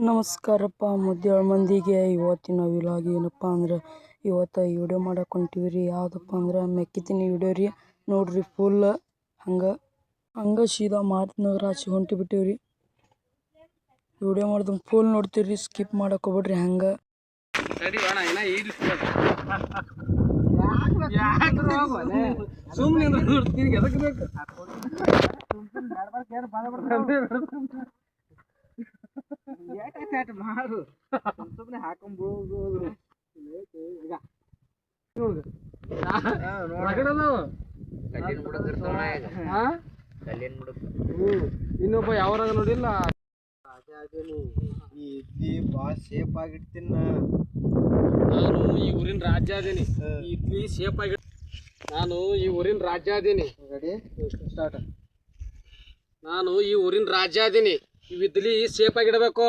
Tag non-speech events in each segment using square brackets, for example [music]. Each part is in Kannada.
ನಮಸ್ಕಾರಪ್ಪ ಮುದ್ದೇಳು ಮಂದಿಗೆ. ಇವತ್ತಿನ ವಿಲಾಗ್ ಏನಪ್ಪ ಅಂದ್ರೆ ಇವತ್ತು ಈ ವಿಡಿಯೋ ಮಾಡಕ್ಕೆ ಹೊಂಟೀವಿ ರೀ ಯಾವುದಪ್ಪ ಅಂದ್ರೆ ಮೆಕ್ಕಿತೀನಿ ವಿಡಿಯೋ ರೀ. ನೋಡ್ರಿ ಫುಲ್ ಹಂಗೆ ಹಂಗೆ ಸೀದಾ ಮಾರುತಿ ಆಚೆ ಹೊಂಟಿ ಬಿಟ್ಟೀವಿ ರೀ ವಿಡಿಯೋ ಮಾಡ್ದಂಗೆ ಫುಲ್ ನೋಡ್ತೀವಿ ರೀ ಸ್ಕಿಪ್ ಮಾಡಕ್ಕೆ ಹೋಗ್ಬಿಡ್ರಿ ಹಂಗೆ ಸುಮ್ಮನೆ ಬೇಕು ಮಾಡು. ಸುಮ್ಮನೆ ಹಾಕೊಂಡ್ಬಿಡೋದು ರಗಡದವ ಹಾ? ಹ್ಮ್. ಇನ್ನೊಬ್ಬ ಯಾವಾಗ ನೋಡಿಲ್ಲ? ಈ ಇಡ್ಲಿ ಭಾಳ ಸೇಫ್ ಆಗಿಡ್ತೀನಿ ನಾನು ಈ ಊರಿನ ರಾಜ್ಯ ಅದೀನಿ. ಈ ಇಡ್ಲಿ ಶೇಪ್ ಆಗಿ ನಾನು ಈ ಊರಿನ ರಾಜ್ಯ ಅದೀನಿ. ರೆಡಿ ಸ್ಟಾರ್ಟ್ ನಾನು ಈ ಊರಿನ ರಾಜ್ಯ ಅದೀನಿ. ಇವ್ ಇಡ್ಲಿ ಶೇಪ್ ಆಗಿಡಬೇಕು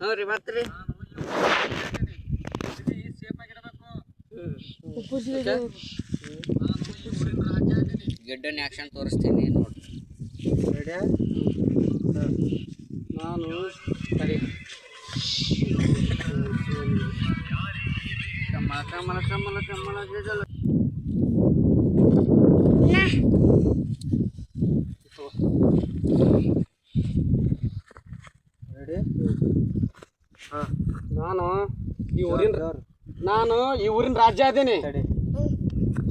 ಹ್ಞೂ ರೀ ಮತ್ರಿ ಗಿಡ್ಡನ್ ಆಕ್ಷನ್ ತೋರಿಸ್ತೀನಿ ನೋಡಿ ನಾನು ಸರಿ ಕಮಲ ಕಮಲ ಕಮಲ ಕಮಲ ರೆಡಿ ನಾನು ಈ ಊರಿನ ನಾನು ಈ ಊರಿನ ರಾಜ್ಯ ಅದೀನಿ ರೆಡಿ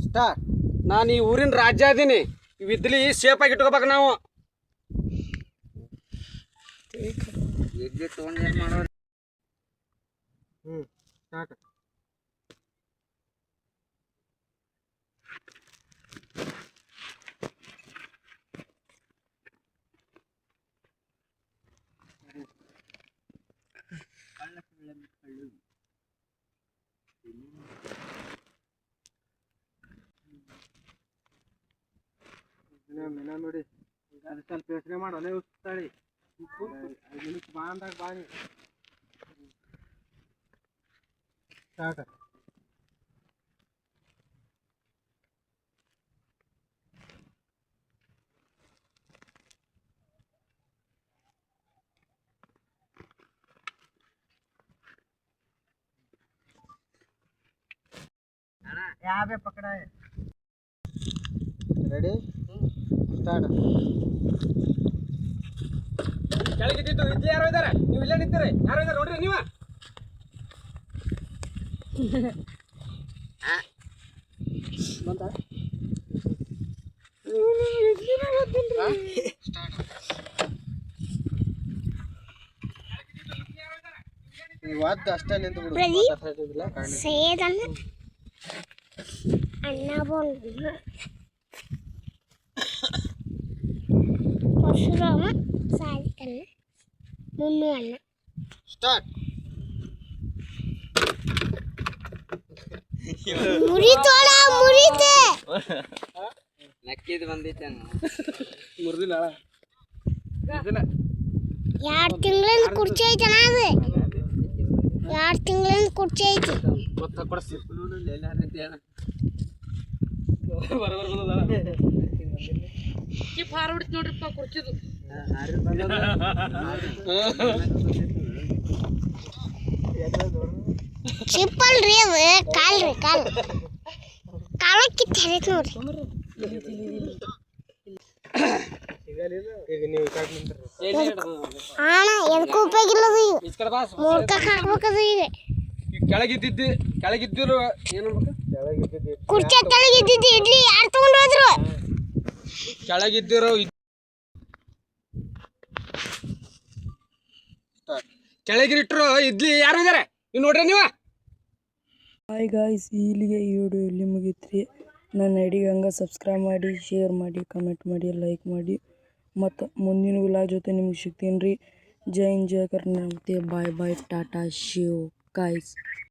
ಸ್ಟಾರ್ಟ್ ನಾನು ಈ ಊರಿನ ರಾಜ್ಯ ಅದೀನಿ ಇವ್ ಇಡ್ಲಿ ಶೇಪ್ ಆಗಿ ಇಟ್ಕೋಬೇಕು ನಾವು. ಇಡ್ಲಿ ತೊಗೊಂಡು ಏನು ಮಾಡೋರು ಹ್ಞೂ ಸ್ಟಾರ್ಟ್ ಮಿನ ನೋಡಿ. ಅದು ಸ್ವಲ್ಪ ಯೋಚನೆ ಮಾಡು ಅಲ್ಲೇ ಉಸ್ತಾಳಿ ಬಾ ಅಂದಾಗ ಬಾ ನೀ ಯಾವೇ ಪಕಡ. ರೆಡಿ ಸ್ಟಾರ್ಟ್ ಕೆಳಗಿದ್ದಿತ್ತು ಇಲ್ಲಿ ಯಾರೋ ಇದ್ದಾರೆ? ನೀವು ಇಲ್ಲೇ ನಿಂತೀರಿ. ಯಾರೋ ಇದ್ದಾರೆ ನೋಡ್ರಿ ನೀವ. ಬಂತ? ನೀವು [laughs] ಅದ ಅಷ್ಟೇ ನಿಂತು ಬಿಡಿ ಮಾತಾಡ್ತಿದ್ದಿಲ್ಲ, ಕಾರಣ ಸೇದನ್ನ ಅನ್ನ ಬೋಂಡ ಪರಶುರಾಮ ಸಾಧಿತನ್ನ ಮುನ್ನು ಅನ್ನ ಸ್ಟಾರ್ಟ್ ಮುರಿತೋಡ ಮುರಿತೆ ನಕ್ಕಿದ್ ಬಂದೈತೆ ಮುರಿದಿಲ್ಲ ಎರಡು ತಿಂಗಳಿಂದ ಕುರ್ಚಿ ಐತನ ಅದು ಎರಡು ತಿಂಗಳಿಂದ ಕುರ್ಚಿ ಐತಿ ಗೊತ್ತ ಕೊಡಿಸ್ತಿ ಹಾರ ಹೊಡಿತು [laughs] ನೋಡ್ರಿಪ್ಪ ಕುರ್ಚಿದು ಚಿಪ್ಪಲ್ರಿ ಅದು ಕಾಲ್ರಿ ಕಾಲ್ ಕಾಲ. ಕಿತ್ತು ಹರಿತ್ ನೋಡ್ರಿ. ಅಣ್ಣ ಎದಕ್ಕೂ ಈಗ. ಮೂರ್ಖಕ್ಕೆ ಹಾಕ್ಬೇಕದು ಈಗ. ಕೆಳಗಿದ್ದಿದ್ದು ಕೆಳಗಿದ್ದಿರೋ ಏನು ಅನ್ಬೇಕು? ಕೆಳಗಿದ್ದಿದ್ದು ಕುರ್ಚಿ ಇಡ್ಲಿ ಯಾರು ತಗೊಂಡು ಹೋದ್ರು ಕೆಳಗಿದ್ದಿರೋ ಇಡ್ಲಿ ಯಾರು ಇದಾರೆ ನೀವು ನೋಡ್ರಿ ನೀವು. ಹಾಯ್ ಗಾಯ್ಸ್ ಇಲ್ಲಿಗೆ ಈ ವಿಡಿಯೋ ಇಲ್ಲಿ ಮುಗಿತ್ರಿ? ನನ್ನ ಐಡಿಗೆ ಹಂಗೆ ಸಬ್ಸ್ಕ್ರೈಬ್ ಮಾಡಿ ಶೇರ್ ಮಾಡಿ ಕಮೆಂಟ್ ಮಾಡಿ ಲೈಕ್ ಮಾಡಿ. ಮತ್ತು ಮುಂದಿನ ವಿಲಾಗ್ ಜೊತೆ ನಿಮ್ಗೆ ಸಿಗ್ತೀನಿ ರೀ. ಜೈನ್ ಹಿಂದ್ ಜೈ ಕರ್ನಾಟಕ. ಬಾಯ್ ಬಾಯ್ ಟಾಟಾ ಶಿವ್ ಗಾಯ್ಸ್